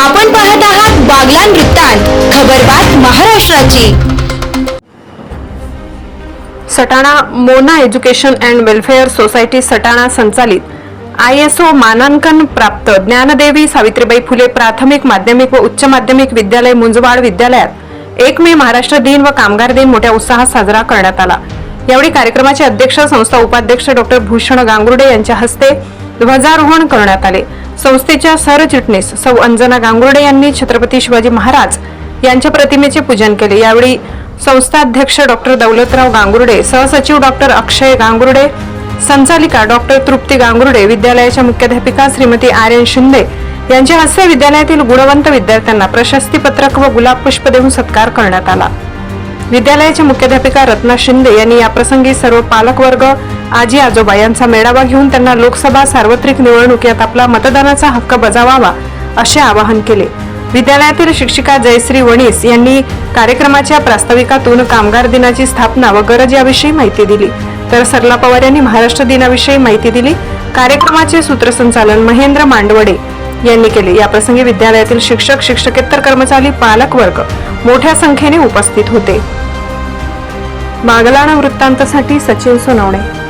आपण पाहत आहात बागलान वृत्तांत खबरबात महाराष्ट्राची. Satana Mona education and welfare society Satana संचालित. आय एस ओ मानांकन प्राप्त. ज्ञानदेवी सावित्रीबाई फुले प्राथमिक माध्यमिक व उच्च माध्यमिक विद्यालय मुंजवाड विद्यालयात. एक मे महाराष्ट्र दिन व कामगार दिन मोठ्या उत्साहात साजरा करण्यात आला. यावेळी कार्यक्रमाचे अध्यक्ष संस्था उपाध्यक्ष डॉक्टर भूषण गांगुर्डे यांच्या हस्ते ध्वजारोहण करण्यात आले. संस्थेच्या सरचिटणीस सौ अंजना गांगुर्डे यांनी छत्रपती शिवाजी महाराज यांच्या प्रतिमेचे पूजन केले. यावेळी संस्थाध्यक्ष डॉक्टर दौलतराव गांगुर्डे सहसचिव डॉक्टर अक्षय गांगुर्डे संचालिका डॉक्टर तृप्ती गांगुर्डे विद्यालयाच्या मुख्याध्यापिका श्रीमती आर एन शिंदे यांच्या हस्ते विद्यालयातील गुणवंत विद्यार्थ्यांना प्रशस्तीपत्रक व गुलाब पुष्प देऊन सत्कार करण्यात आला. विद्यालयाच्या मुख्याध्यापिका रत्ना शिंदे यांनी याप्रसंगी सर्व पालकवर्ग आजी आजोबा यांचा मेळावा घेऊन त्यांना लोकसभा सार्वत्रिक निवडणुकीत आपला मतदानाचा हक्क बजावावा असे आवाहन केले. विद्यालयातील शिक्षिका जयश्री वणीस यांनी कार्यक्रमाच्या प्रास्ताविकातून कामगार दिनाची स्थापना व गरज याविषयी माहिती दिली. तर सरला पवार यांनी महाराष्ट्र दिनाविषयी माहिती दिली. कार्यक्रमाचे सूत्रसंचालन महेंद्र मांडवडे यांनी केले. याप्रसंगी विद्यालयातील शिक्षक शिक्षकेतर कर्मचारी पालक वर्ग मोठ्या संख्येने उपस्थित होते. मागलाणा वृत्तांतासाठी सचिन सोनवणे.